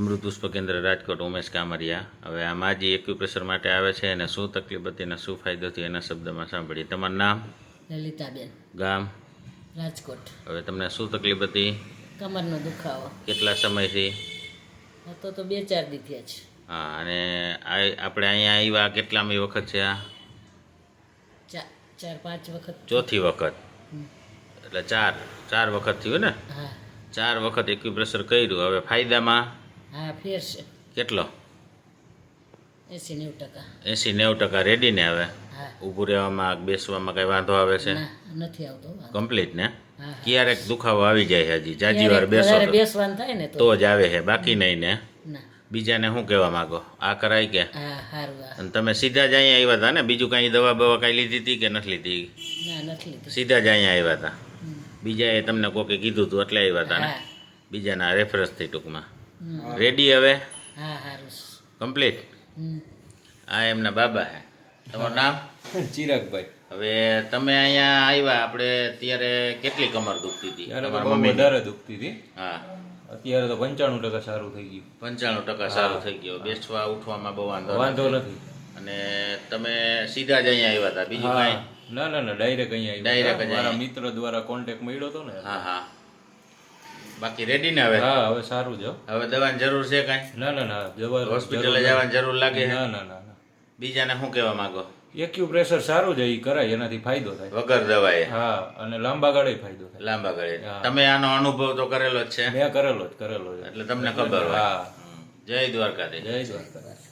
અમૃત પુષ્પ કેન્દ્ર રાજકોટ ઉમેશ કામરિયા. હવે આ માજી એક્યુપ્રેશર માટે આવે છે એને શું તકલીફ હતી અને શું ફાયદો થયો એના શબ્દમાં સાંભળીએ. તમારું નામ? લલિતાબેન. ગામ? રાજકોટ. હવે તમને શું તકલીફ હતી? કમરનો દુખાવો. કેટલા સમયથી? હતો તો બે ચાર દી થયા છે હા અને આ આપણે અહીંયા આવ્યા કેટલામી વખત છે આ? ચાર પાંચ વખત. ચોથી વખત. એટલે ચાર ચાર વખત થયું ને? ચાર વખત એક્યુપ્રેશર કર્યું. હવે ફાયદામાં? હા ફેર છે. કેટલો? એંસી નેવું ટકા. એસી નેવું ટકા રેડી ને હવે? ઊભું રહેવામાં બેસવામાં કઈ વાંધો આવે છે? નથી આવતો કમ્પ્લીટ ને? ક્યારેક દુખાવો આવી જાય છે હજી? જાજી વાર બેસો બેસવાનું થાય ને તો. જ આવે છે બાકી નહીં ને? બીજાને શું કહેવા માંગો? આ કરાય કે? અને તમે સીધા જ અહીંયા આવ્યા હતા ને? બીજું કાંઈ દવા બવા કાંઈ લીધી હતી કે નથી લીધી? સીધા જ અહીંયા આવ્યા હતા. બીજાએ તમને કોકે કીધું હતું એટલે આવ્યા હતા ને? બીજાના રેફરન્સથી ટૂંકમાં. રેડી હવે? હા કમ્પ્લીટ આ એમના બાબા હે. તમારું નામ? ચિરાગભાઈ. હવે તમે અહીંયા આવ્યા આપણે ત્યારે કેટલી કમર દુખતી હતી? વધારે દુખતી હતી. હા. અત્યારે તો પંચાણું ટકા સારું થઈ ગયું. પંચાણું ટકા સારું થઈ ગયો. બેસવા ઉઠવામાં બહુ વાંધો વાંધો નથી. અને તમે સીધા જ અહીંયા આવ્યા હતા બીજું કાંઈ? ના ના ના ડાયરેક્ટ અહીંયા હતા. મારા મિત્ર દ્વારા કોન્ટેક્ટ મળ્યો હતો ને. હા હા. બાકી રેડી ને હવે? હા હવે સારું છે હવે દવાની જરૂર છે કાંઈ? ના ના ના દવા હોસ્પિટલ જવાની જરૂર લાગે ના ના ના બીજાને શું કહેવા માંગો? એક્યુપ્રેશર સારું છે એ કરાય એનાથી ફાયદો થાય. વગર દવાએ? હા અને લાંબા ગાળે ફાયદો થાય. લાંબા ગાળે. તમે આનો અનુભવ તો કરેલો જ છે? મેં કરેલો જ કરેલો છે એટલે તમને ખબર હોય. હા. જય દ્વારકાધીશ. જય દ્વારકા